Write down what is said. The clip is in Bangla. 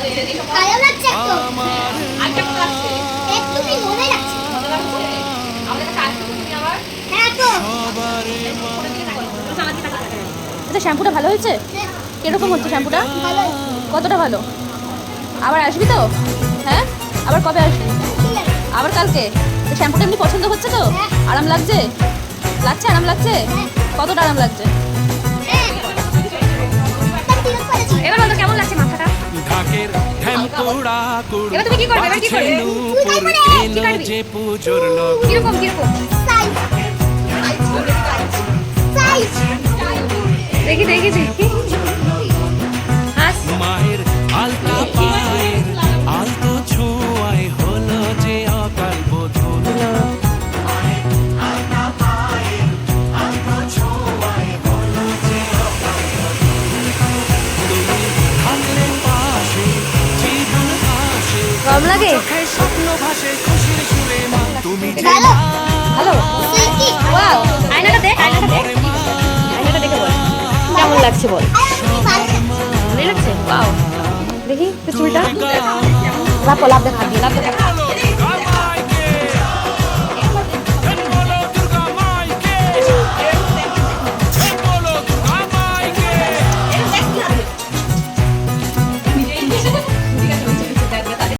ভালো লাগছে একটু একটুখানি মনে লাগছে হ্যাঁ তো আচ্ছা শ্যাম্পুটা ভালো হয়েছে? কীরকম হচ্ছে শ্যাম্পুটা? কতটা ভালো? আবার আসবি তো? হ্যাঁ? আবার কবে আসবি? আবার কালকে? শ্যাম্পুটা এমনি পছন্দ হচ্ছে তো? আরাম লাগছে? লাগছে? আরাম লাগছে? কতটা আরাম লাগছে? এবার তুমি কি করবে? এবার কি করবে? কি কীরকম কীরকম? দেখি দেখি দেখি। গরম লাগে? হ্যালো স্বপ্ন ভাসে খুশির সুরে মা তুমি যে ভালো। ভালো। ওয়াও। আয়নাটা দেখ আয়নাটা দেখ আয়নাটা দেখে বল। কেমন লাগছে বল? ভালো। লাগছে? ওয়াও। দেখি চুলটা লাভ লাভ দেখা লাভ দেখা।